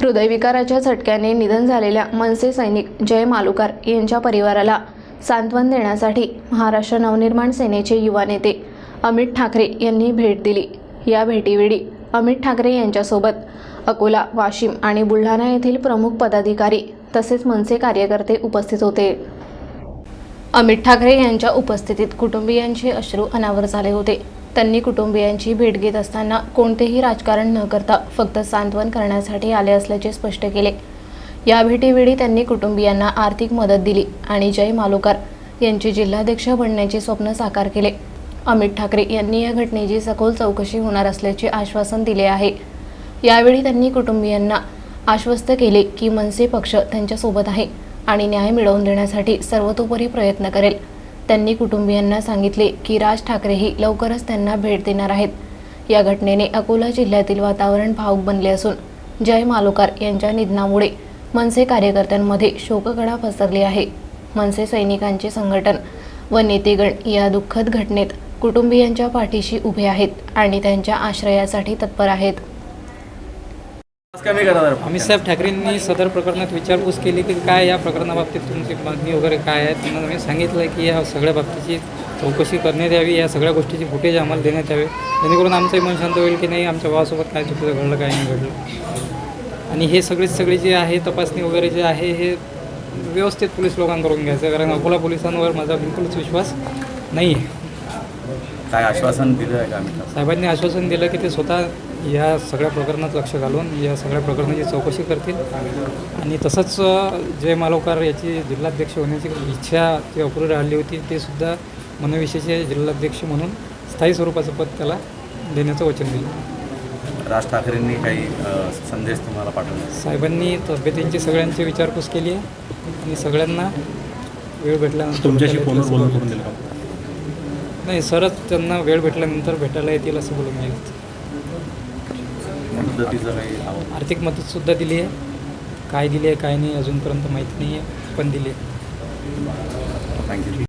हृदयविकाराच्या झटक्याने निधन झालेल्या मनसे सैनिक जय मालुकार यांच्या परिवाराला सांत्वन देण्यासाठी महाराष्ट्र नवनिर्माण सेनेचे युवा नेते अमित ठाकरे यांनी भेट दिली. या भेटीवेळी अमित ठाकरे यांच्यासोबत अकोला वाशिम आणि बुलढाणा येथील प्रमुख पदाधिकारी तसेच मनसे कार्यकर्ते उपस्थित होते. अमित ठाकरे यांच्या उपस्थितीत कुटुंबियांचे अश्रू अनावर झाले होते. त्यांनी कुटुंबियांची भेट घेत असताना कोणतेही राजकारण न करता फक्त सांत्वन करण्यासाठी आले असल्याचे स्पष्ट केले. या भेटीवेळी त्यांनी कुटुंबियांना आर्थिक मदत दिली आणि जय मालोकार यांचे जिल्हाध्यक्ष बनण्याचे स्वप्न साकार केले. अमित ठाकरे यांनी या घटनेची सखोल चौकशी होणार असल्याचे आश्वासन दिले आहे. यावेळी त्यांनी कुटुंबियांना आश्वस्त केले की मनसे पक्ष त्यांच्यासोबत आहे आणि न्याय मिळवून देण्यासाठी सर्वतोपरी प्रयत्न करेल. त्यांनी कुटुंबियांना सांगितले की राज ठाकरेही लवकरच त्यांना भेट देणार आहेत. या घटनेने अकोला जिल्ह्यातील वातावरण भावूक बनले असून जय मालोकार यांच्या निधनामुळे मनसे कार्यकर्त्यांमध्ये शोककडा पसरली आहे. मनसे सैनिकांचे संघटन व नेतेगण या दुःखद घटनेत कुटुंबियांच्या पाठीशी उभे आहेत आणि त्यांच्या आश्रयासाठी तत्पर आहेत. कमी करा जरा अमितसाहेब ठाकरेंनी सदर प्रकरणात विचारपूस केली की काय या प्रकरणाबाबतीत तुमची मागणी वगैरे काय आहे? त्यांना मी सांगितलं की या सगळ्या बाबतीची चौकशी करण्यात यावी या सगळ्या गोष्टीची फुटेज आम्हाला देण्यात यावे. जेणेकरून आमचंही मन शांत होईल की नाही आमच्या भावासोबत काय चुकीचं घडलं काय नाही घडलं. आणि हे सगळेच सगळे जे आहे तपासणी वगैरे जे आहे हे व्यवस्थित पोलीस लोकांकडून घ्यायचं कारण अकोला पोलिसांवर माझा बिलकुलच विश्वास नाही आहे काय आश्वासन दिलं आहे का आम्ही? साहेबांनी आश्वासन दिलं की ते स्वतः या सगळ्या प्रकरणात लक्ष घालून या सगळ्या प्रकरणाची चौकशी करतील. आणि तसंच जय मालोकार याची जिल्हाध्यक्ष होण्याची इच्छा जी अपुरी राहिली होती ते सुद्धा मनविषयीचे जिल्हाध्यक्ष म्हणून स्थायी स्वरूपाचं पद त्याला देण्याचं वचन दिलं. राज ठाकरेंनी काही संदेश तुम्हाला पाठवला? साहेबांनी तब्येतींची सगळ्यांची विचारपूस केली आहे आणि सगळ्यांना वेळ भेटल्यानंतर तुमच्याशी फोनवर बोलून करून दिलं का? नाही सरच त्यांना वेळ भेटल्यानंतर भेटायला येतील असं बोलून मी मदतीचं काही आर्थिक मदतसुद्धा दिली आहे. काय दिली आहे काय नाही अजूनपर्यंत माहिती नाही आहे पण दिली आहे. थँक्यू